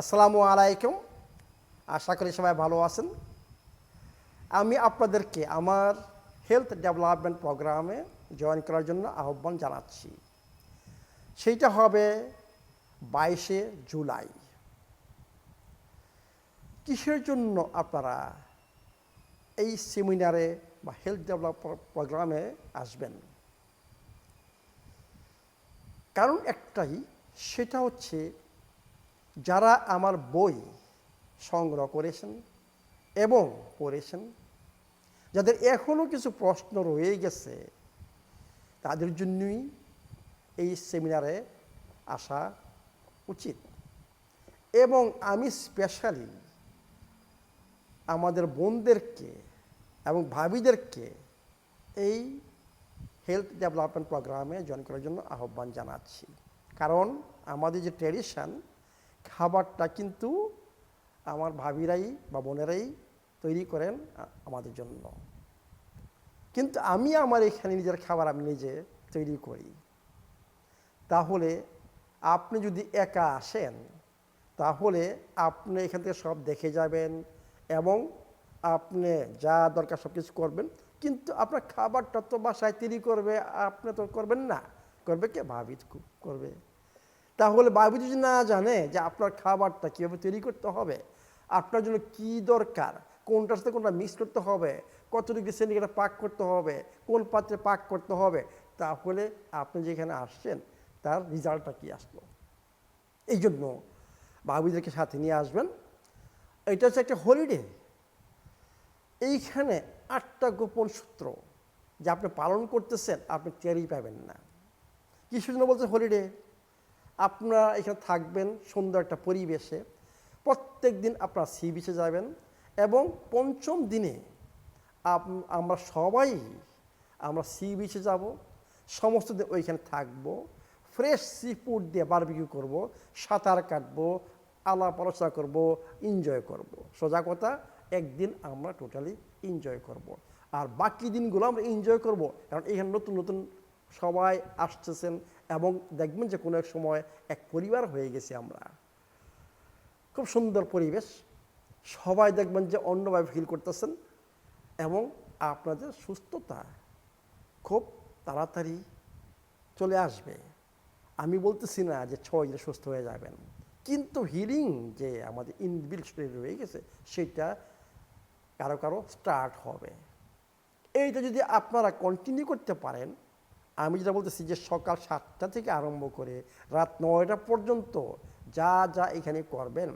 আসসালামু আলাইকুম। আশা করি সবাই ভালো আছেন। আমি আপনাদেরকে আমার হেলথ ডেভেলপমেন্ট প্রোগ্রামে জয়েন করার জন্য আহ্বান জানাচ্ছি। সেইটা হবে বাইশে জুলাই। কিসের জন্য আপনারা এই সেমিনারে বা হেলথ ডেভেলপ প্রোগ্রামে আসবেন? কারণ একটাই, সেটা হচ্ছে যারা আমার বই সংগ্রহ করেছেন এবং পড়েছেন, যাদের এখনও কিছু প্রশ্ন রয়ে গেছে, তাদের জন্যই এই সেমিনারে আসা উচিত। এবং আমি স্পেশালি আমাদের বোনদেরকে এবং ভাবিদেরকে এই হেলথ ডেভেলপমেন্ট প্রোগ্রামে জয়েন করার জন্য আহ্বান জানাচ্ছি। কারণ আমাদের যে ট্র্যাডিশন খাবারটা কিন্তু আমার ভাবিরাই বা বোনেরাই তৈরি করেন আমাদের জন্য। কিন্তু আমি আমার এখানে নিজের খাবার আমি নিজে তৈরি করি। তাহলে আপনি যদি একা আসেন, তাহলে আপনি এখান থেকে সব দেখে যাবেন এবং আপনি যা দরকার সব কিছু করবেন, কিন্তু আপনার খাবারটা তো বাসায় তৈরি করবে, আপনি তো করবেন না। করবে কে? ভাবি করবে। তাহলে ভাবি যদি না জানে যে আপনার খাবারটা কীভাবে তৈরি করতে হবে, আপনার জন্য কি দরকার, কোনটার সাথে কোনটা মিক্স করতে হবে, কত ডিগ্রি সেন্টিগ্রেড পাক করতে হবে, কোন পাত্রে পাক করতে হবে, তাহলে আপনি যেখানে আসছেন তার রেজাল্টটা কি আসলো। এই জন্য বাবুদেরকে সাথে নিয়ে আসবেন। এটা হচ্ছে একটা হলিডে এইখানে আটটা গোপন সূত্র যা আপনি পালন করতেছেন, আপনি টেরই পাবেন না। কিসের জন্য বলছে হলিডে আপনারা এখানে থাকবেন সুন্দর একটা পরিবেশে প্রত্যেক দিন আপনারা সি বিচে যাবেন এবং পঞ্চম দিনে আমরা সবাই আমরা সি বিচে যাব সমস্ত দিন ওইখানে থাকব ফ্রেশ সি ফুড দিয়ে বারবিকিউ করব, সাঁতার কাটবো, আলাপ আলোচনা করব, এনজয় করব। সোজা কথা, একদিন আমরা টোটালি এনজয় করব। আর বাকি দিনগুলো আমরা এনজয় করব কারণ এখানে নতুন নতুন সবাই আসতেছেন এবং দেখবেন যে কোনো এক সময় এক পরিবার হয়ে গেছি আমরা। খুব সুন্দর পরিবেশ। সবাই দেখবেন যে অন্যভাবে ফিল করতেছেন এবং আপনাদের সুস্থতা খুব তাড়াতাড়ি চলে আসবে। আমি বলতেছি না যে ছয় দিনে সুস্থ হয়ে যাবেন। কিন্তু হিলিং যে আমাদের ইনবিল শরীরে রয়ে গেছে, সেটা কারও কারও স্টার্ট হবে। এইটা যদি আপনারা কন্টিনিউ করতে পারেন আমি যেটা বলতেছি যে সকাল সাতটা থেকে আরম্ভ করে রাত নয়টা পর্যন্ত যা যা এখানে করবেন,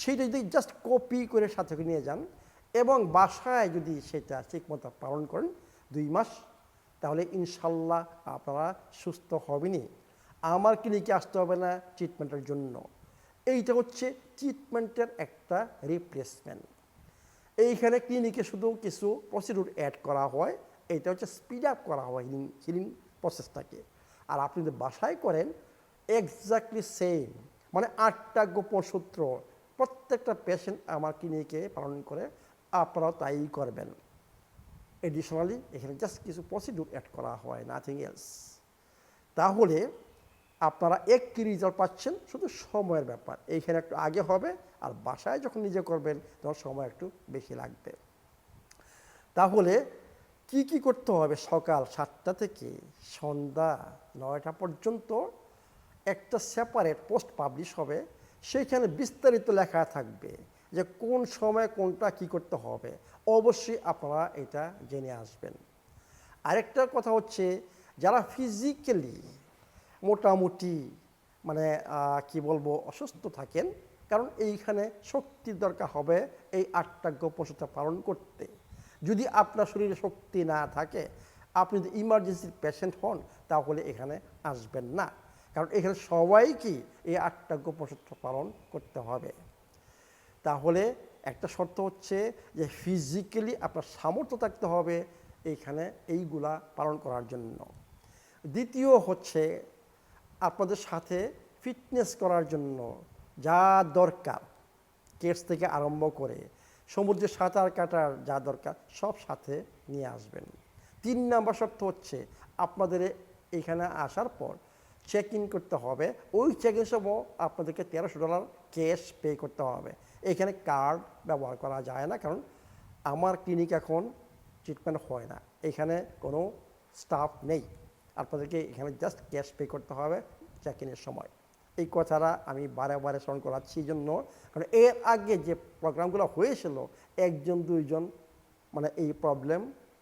সেটা যদি জাস্ট কপি করে সাথে নিয়ে যান এবং বাসায় যদি সেটা ঠিকমতো পালন করেন দুই মাস, তাহলে ইনশাল্লাহ আপনারা সুস্থ হবেনি আমার ক্লিনিকে আসতে হবে না ট্রিটমেন্টের জন্য। এইটা হচ্ছে ট্রিটমেন্টের একটা রিপ্লেসমেন্ট এইখানে ক্লিনিকে শুধু কিছু প্রসিডিউর অ্যাড করা হয়। এটা হচ্ছে স্পিড আপ করা হয় হিলিং হিলিং প্রসেসটাকে আর আপনি যদি বাসায় করেন এক্স্যাক্টলি সেম মানে আটটা গোপন সূত্র প্রত্যেকটা পেশেন্ট আমার ক্লিনিকে পালন করে, আপনারাও তাই করবেন। এডিশনালি এখানে জাস্ট কিছু প্রসিডিউর অ্যাড করা হয় নাথিং এলস তাহলে আপনারা একটি রেজাল্ট পাচ্ছেন শুধু সময়ের ব্যাপার। এইখানে একটু আগে হবে, আর বাসায় যখন নিজে করবেন, তখন সময় একটু বেশি লাগবে। তাহলে কি কি করতে হবে সকাল সাতটা থেকে সন্ধ্যা নয়টা পর্যন্ত? একটা সেপারেট পোস্ট পাবলিশ হবে। সেইখানে বিস্তারিত লেখা থাকবে যে কোন সময় কোনটা কি করতে হবে। অবশ্যই আপনারা এটা জেনে আসবেন। আরেকটা কথা হচ্ছে, যারা ফিজিক্যালি মোটামুটি মানে কি বলব, অসুস্থ থাকেন, কারণ এইখানে শক্তির দরকার হবে এই আটটা গোপসতা পালন করতে। যদি আপনার শরীরে শক্তি না থাকে, আপনি যদি ইমার্জেন্সির পেশেন্ট হন, তাহলে এখানে আসবেন না। কারণ এখানে সবাইকে এই আটটা গোপসূত্র পালন করতে হবে। তাহলে একটা শর্ত হচ্ছে যে ফিজিক্যালি আপনার সামর্থ্য থাকতে হবে এইখানে এইগুলা পালন করার জন্য। দ্বিতীয় হচ্ছে আপনাদের সাথে ফিটনেস করার জন্য যা দরকার কেটস থেকে আরম্ভ করে সমুদ্রে সাঁতার কাটার যা দরকার, সব সাথে নিয়ে আসবেন। তিন নাম্বার শর্ত হচ্ছে আপনাদের এখানে আসার পর চেক ইন করতে হবে। ওই চেক ইন সহ আপনাদেরকে তেরোশো ডলার ক্যাশ পে করতে হবে। এখানে কার্ড ব্যবহার করা যায় না, কারণ আমার ক্লিনিক এখন ট্রিটমেন্ট হয় না। এখানে কোনো স্টাফ নেই। আপনাদেরকে এখানে জাস্ট ক্যাশ পে করতে হবে চেক ইনের সময়। এই কথাটা আমি বারে বারে স্মরণ করাচ্ছি জন্য। কারণ এর আগে যে প্রোগ্রামগুলো হয়েছিল, একজন, দুইজন মানে এই প্রবলেম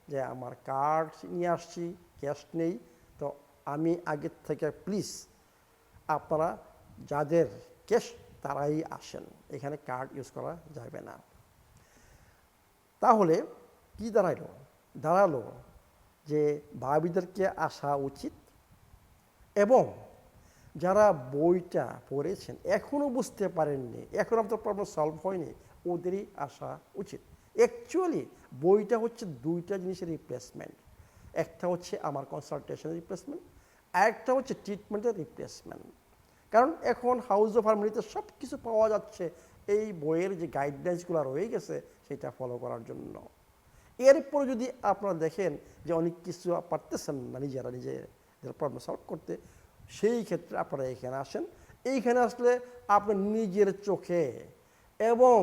যে আমার কার্ড নিয়ে আসছি, ক্যাশ নেই, তো আমি আগের থেকে প্লিজ আপনারা যাদের ক্যাশ তারাই আসেন। এখানে কার্ড ইউজ করা যাবে না। তাহলে কি দাঁড়াইলো? দাঁড়াল যে ভাবিদেরকে আসা উচিত এবং যারা বইটা পড়েছেন এখনও বুঝতে পারেননি, এখন আপনার প্রবলেম সলভ হয়নি, ওদেরই আসা উচিত। অ্যাকচুয়ালি বইটা হচ্ছে দুইটা জিনিসের রিপ্লেসমেন্ট একটা হচ্ছে আমার কনসালটেশনের রিপ্লেসমেন্ট আরেকটা হচ্ছে ট্রিটমেন্টের রিপ্লেসমেন্ট কারণ এখন হাউস অফ হারমোনিতে সব কিছু পাওয়া যাচ্ছে, এই বইয়ের যে গাইডলাইন্সগুলো রয়ে গেছে, সেটা ফলো করার জন্য। এরপর যদি আপনারা দেখেন যে অনেক কিছু পারতেছেন না নিজেরা নিজেদের প্রবলেম সলভ করতে সেই ক্ষেত্রে আপনারা এখানে আসেন। এইখানে আসলে আপনার নিজের চোখে এবং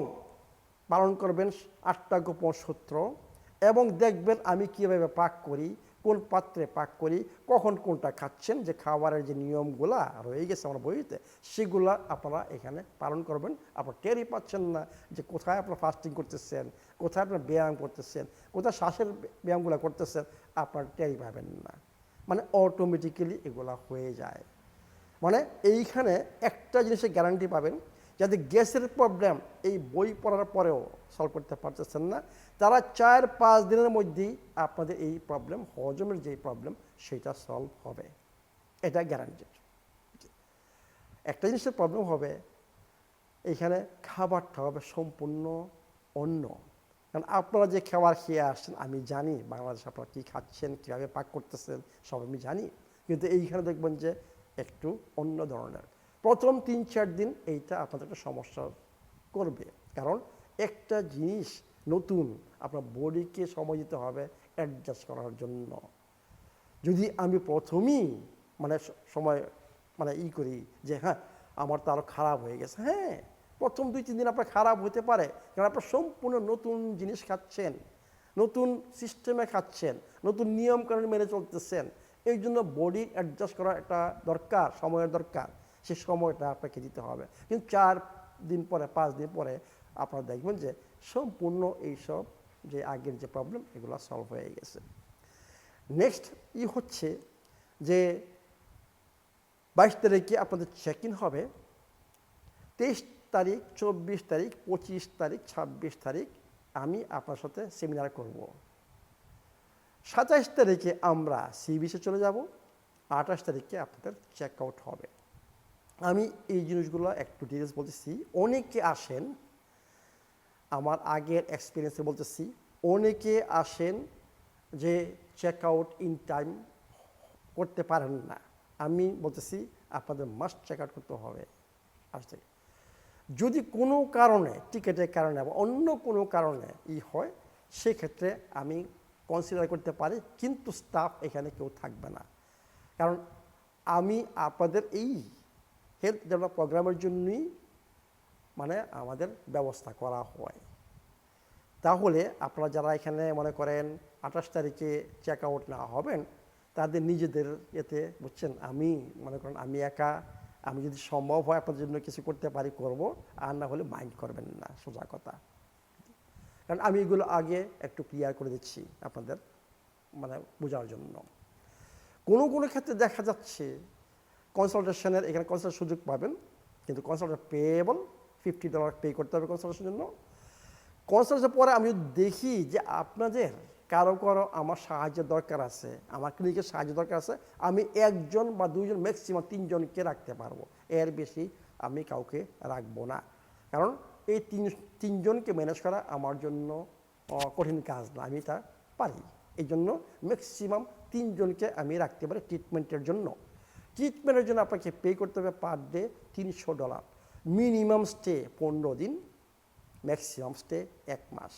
পালন করবেন আটটা গোপন সূত্র এবং দেখবেন আমি কীভাবে পাক করি, কোন পাত্রে পাক করি, কখন কোনটা খাচ্ছেন, যে খাবারের যে নিয়মগুলা রয়ে গেছে আমার বইতে, সেগুলা আপনারা এখানে পালন করবেন। আপনার টেরই পাচ্ছেন না যে কোথায় আপনার ফাস্টিং করতেছেন, কোথায় আপনার ব্যায়াম করতেছেন, কোথায় শ্বাসের ব্যায়ামগুলো করতেছেন, আপনার টেরই পাবেন না। মানে অটোমেটিক্যালি এগুলা হয়ে যায়। মানে এইখানে একটা জিনিসের গ্যারান্টি পাবেন যাদের গ্যাসের প্রবলেম এই বই পড়ার পরেও সলভ করতে পারতেছেন না, তারা চার পাঁচ দিনের মধ্যেই আপনাদের এই প্রবলেম হজমের যে প্রবলেম সেটা সলভ হবে। এটা গ্যারান্টেড একটা জিনিসের প্রবলেম হবে, এইখানে খাবারটা হবে সম্পূর্ণ অন্য। কারণ আপনারা যে খাবার খেয়ে আসছেন, আমি জানি বাংলাদেশে আপনারা কী খাচ্ছেন, কীভাবে পাক করতেছেন, সব আমি জানি। কিন্তু এইখানে দেখবেন যে একটু অন্য ধরনের। প্রথম তিন চার দিন এইটা আপনাদের একটা সমস্যা করবে। কারণ একটা জিনিস নতুন আপনার বডিকে সময় দিতে হবে অ্যাডজাস্ট করার জন্য। যদি আমি প্রথমেই মানে সময় মানে ই করি যে হ্যাঁ আমার তো আরও খারাপ হয়ে গেছে হ্যাঁ। প্রথম দুই, তিন দিন আপনার খারাপ হতে পারে। কারণ আপনার সম্পূর্ণ নতুন জিনিস খাচ্ছেন, নতুন সিস্টেমে খাচ্ছেন, নতুন নিয়ম নিয়মকানুন মেনে চলতেছেন। এই জন্য বডি অ্যাডজাস্ট করা একটা দরকার, সময়ের দরকার। সে সময়টা আপনাকে দিতে হবে। কিন্তু চার দিন পরে, পাঁচ দিন পরে আপনারা দেখবেন যে সম্পূর্ণ এইসব যে আগের যে প্রবলেম এগুলো সলভ হয়ে গেছে। নেক্সট ই হচ্ছে যে বাইশ তারিখে আপনাদের চেক ইন হবে। তেইশ তারিখ, চব্বিশ তারিখ, পঁচিশ তারিখ, ছাব্বিশ তারিখ আমি আপনার সাথে সেমিনার করব। সাতাইশ তারিখে আমরা সি বিচে চলে যাব, আঠাশ তারিখে আপনাদের চেক আউট হবে। আমি এই জিনিসগুলো একটু ডিটেলস বলতেছি, অনেকে আসেন, আমার আগের এক্সপিরিয়েন্সে বলতেছি, অনেকে আসেন যে চেক আউট ইন টাইম করতে পারেন না। আমি বলতেছি, আপনাদের মাস্ট চেক আউট করতে হবে। থেকে। যদি কোনো কারণে, টিকেটের কারণে বা অন্য কোনো কারণে ই হয়, সেক্ষেত্রে আমি কনসিডার করতে পারি, কিন্তু স্টাফ এখানে কেউ থাকবে না। কারণ আমি আপনাদের এই হেলথ ডেভেলপ প্রোগ্রামের জন্যই মানে আমাদের ব্যবস্থা করা হয়। তাহলে আপনারা যারা এখানে মনে করেন আঠাশ তারিখে চেক আউট না হবেন, তাদের নিজেদের এতে বুঝছেন, আমি মনে করেন আমি একা আমি যদি সম্ভব হয় আপনাদের জন্য কিছু করতে পারি, করব। আর না হলে মাইন্ড করবেন না, সোজা কথা। কারণ আমি এগুলো আগে একটু ক্লিয়ার করে দিচ্ছি আপনাদের মানে বোঝার জন্য। কোনো কোনো ক্ষেত্রে দেখা যাচ্ছে কনসালটেশনের এখানে কনসাল্ট সুযোগ পাবেন, কিন্তু consultation payable fifty dollar pay করতে হবে কনসালটেশনের জন্য। কনসালটেশন পরে আমি দেখি যে আপনাদের কারও কারও আমার সাহায্যের দরকার আছে, আমার ক্লিনিকের সাহায্য দরকার আছে, আমি একজন বা দুইজন ম্যাক্সিমাম তিনজনকে রাখতে পারব। এর বেশি আমি কাউকে রাখব না। কারণ এই তিন, তিনজনকে ম্যানেজ করা আমার জন্য কঠিন কাজ না, আমি তা পারি। এই জন্য ম্যাক্সিমাম তিনজনকে আমি রাখতে পারি ট্রিটমেন্টের জন্য। ট্রিটমেন্টের জন্য আপনাকে পে করতে হবে পার ডে তিনশো ডলার মিনিমাম স্টে পনেরো দিন ম্যাক্সিমাম স্টে এক মাস।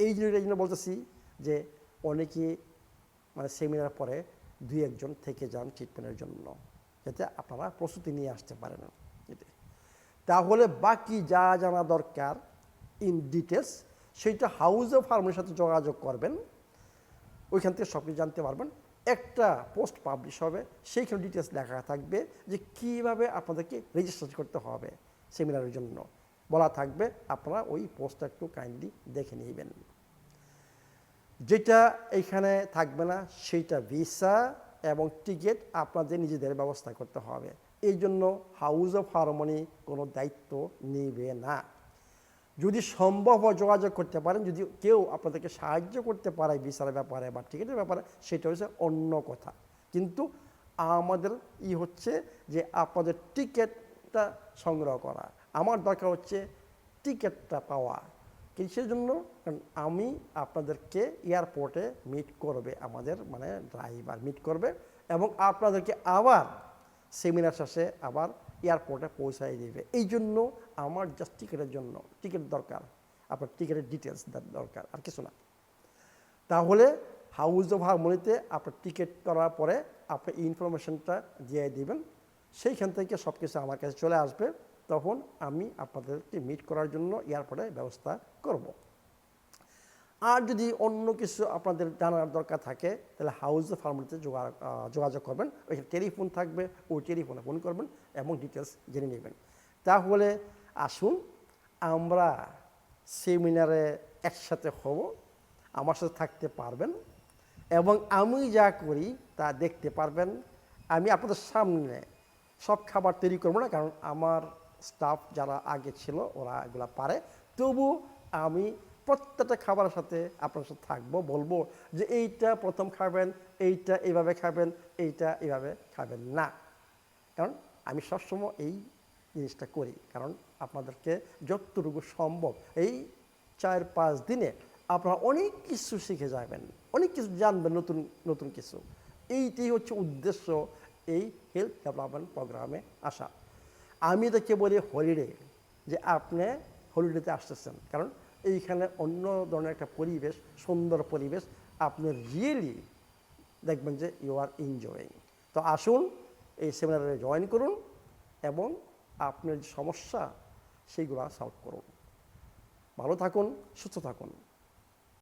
এই জিনিসটা এই জন্য বলতেছি যে অনেকে মানে সেমিনার পরে দুই একজন থেকে যান ট্রিটমেন্টের জন্য, যাতে আপনারা প্রস্তুতি নিয়ে আসতে পারেন। তাহলে বাকি যা জানা দরকার ইন ডিটেলস সেইটা হাউস অফ ফার্মের সাথে যোগাযোগ করবেন। ওইখান থেকে সব কিছু জানতে পারবেন। একটা পোস্ট পাবলিশ হবে, সেইখানে ডিটেলস লেখা থাকবে যে কীভাবে আপনাদেরকে রেজিস্ট্রেশন করতে হবে সেমিনারের জন্য। বলা থাকবে, আপনারা ওই পোস্টটা একটু কাইন্ডলি দেখে নেবেন। যেটা এখানে থাকবে না, সেইটা ভিসা এবং টিকিট আপনাদের নিজেদের ব্যবস্থা করতে হবে। এই জন্য হাউস অফ হারমোনি কোনো দায়িত্ব নেবে না। যদি সম্ভব হয় যোগাযোগ করতে পারেন, যদি কেউ আপনাদেরকে সাহায্য করতে পারে ভিসার ব্যাপারে বা টিকিটের ব্যাপারে, সেটা হচ্ছে অন্য কথা। কিন্তু আমাদের ই হচ্ছে যে আপনাদের টিকিটটা সংগ্রহ করা। আমার দরকার হচ্ছে টিকিটটা পাওয়া। কিসের জন্য? আমি আপনাদেরকে এয়ারপোর্টে মিট করবে, আমাদের মানে ড্রাইভার মিট করবে এবং আপনাদেরকে আবার সেমিনার শেষে আবার এয়ারপোর্টে পৌঁছাই দেবে। এই জন্য আমার জাস্ট টিকিটের জন্য টিকিট দরকার। আপনার টিকিটের ডিটেলস দরকার, আর কিছু না। তাহলে হাউস অফ হারমোনিতে আপনার টিকিট করার পরে আপনি ইনফরমেশনটা দিয়ে দিবেন, সেইখান থেকে সব কিছু আমার কাছে চলে আসবে। তখন আমি আপনাদেরকে মিট করার জন্য এয়ারপোর্টে ব্যবস্থা করব। আর যদি অন্য কিছু আপনাদের জানার দরকার থাকে, তাহলে হাউস অফ ফার্মারিতে যোগাযোগ করবেন। ওইখানে টেলিফোন থাকবে, ওই টেলিফোনে ফোন করবেন এবং ডিটেলস জেনে নেবেন। তাহলে আসুন, আমরা সেমিনারে একসাথে হব, আমার সাথে থাকতে পারবেন এবং আমি যা করি তা দেখতে পারবেন। আমি আপনাদের সামনে সব খাবার তৈরি করব না, কারণ আমার স্টাফ যারা আগে ছিল, ওরা এগুলা পারে। তবু আমি প্রত্যেকটা খাবারের সাথে আপনার সাথে থাকব, বলব যে এইটা প্রথম খাবেন, এইটা এইভাবে খাবেন, এইটা এইভাবে খাবেন না। কারণ আমি সবসময় এই জিনিসটা করি, কারণ আপনাদেরকে যতটুকু সম্ভব এই চার পাঁচ দিনে আপনারা অনেক কিছু শিখে যাবেন, অনেক কিছু জানবেন নতুন নতুন কিছু। এইটাই হচ্ছে উদ্দেশ্য এই হেলথ ডেভেলপমেন্ট প্রোগ্রামে আসা। আমি তাকে বলি হলিডে যে আপনি হলিডেতে আসতেছেন। কারণ এইখানে অন্য ধরনের একটা পরিবেশ, সুন্দর পরিবেশ, আপনি রিয়েলি দেখবেন যে ইউ আর এনজয়িং তো আসুন, এই সেমিনারে জয়েন করুন এবং আপনার যে সমস্যা সেইগুলো সলভ করুন। ভালো থাকুন, সুস্থ থাকুন।